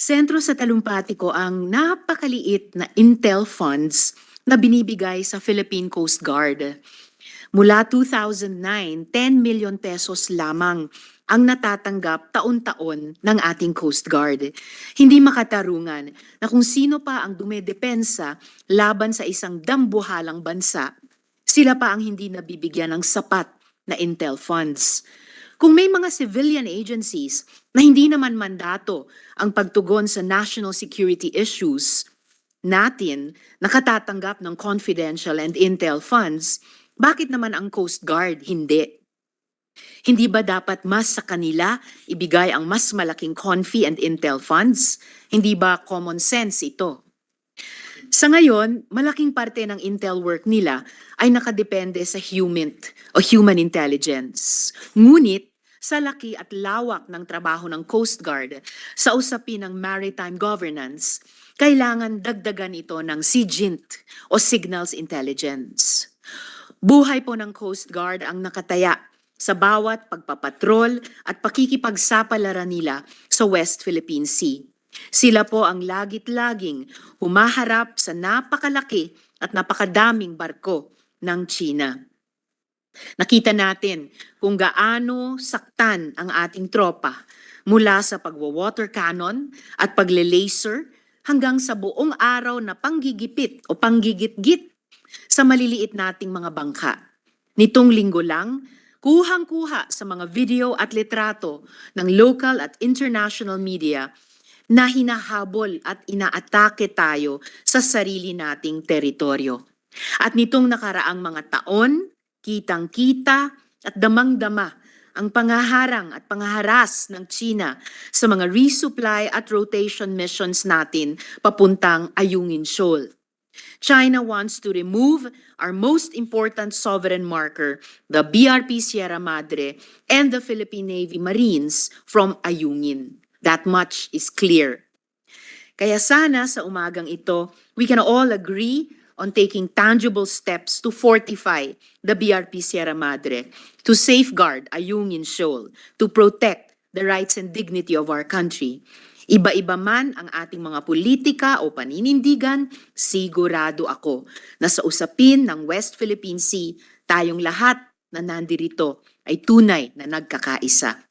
Sentro sa talumpati ko ang napakaliit na intel funds na binibigay sa Philippine Coast Guard. Mula 2009, 10 million pesos lamang ang natatanggap taon-taon ng ating Coast Guard. Hindi makatarungan na kung sino pa ang dumedepensa laban sa isang dambuhalang bansa, sila pa ang hindi nabibigyan ng sapat na intel funds. Kung may mga civilian agencies na hindi naman mandato ang pagtugon sa national security issues natin nakatatanggap ng confidential and intel funds, bakit naman ang Coast Guard hindi? Hindi ba dapat mas sa kanila ibigay ang mas malaking confi and intel funds? Hindi ba common sense ito? Sa ngayon, malaking parte ng intel work nila ay nakadepende sa human o human intelligence. Ngunit, sa laki at lawak ng trabaho ng Coast Guard sa usapin ng maritime governance, kailangan dagdagan ito ng SIGINT o Signals Intelligence. Buhay po ng Coast Guard ang nakataya sa bawat pagpapatrol at pakikipagsapalaran nila sa West Philippine Sea. Sila po ang lagit-laging humaharap sa napakalaki at napakadaming barko ng China. Nakita natin kung gaano saktan ang ating tropa mula sa pagwa-water cannon at pagle-laser hanggang sa buong araw na panggigipit o panggigit-git sa maliliit nating mga bangka. Nitong linggo lang, kuhang-kuha sa mga video at litrato ng local at international media na hinahabol at inaatake tayo sa sarili nating teritoryo. At nitong nakaraang mga taon, kitang-kita at damang-dama ang pangaharang at pangaharas ng China sa mga resupply at rotation missions natin papuntang Ayungin Shoal. China wants to remove our most important sovereign marker, the BRP Sierra Madre and the Philippine Navy Marines from Ayungin. That much is clear. Kaya sana sa umagang ito, we can all agree on taking tangible steps to fortify the BRP Sierra Madre, to safeguard Ayungin Shoal, to protect the rights and dignity of our country. Iba-iba man ang ating mga politika o paninindigan, sigurado ako na sa usapin ng West Philippine Sea, tayong lahat na nandirito ay tunay na nagkakaisa.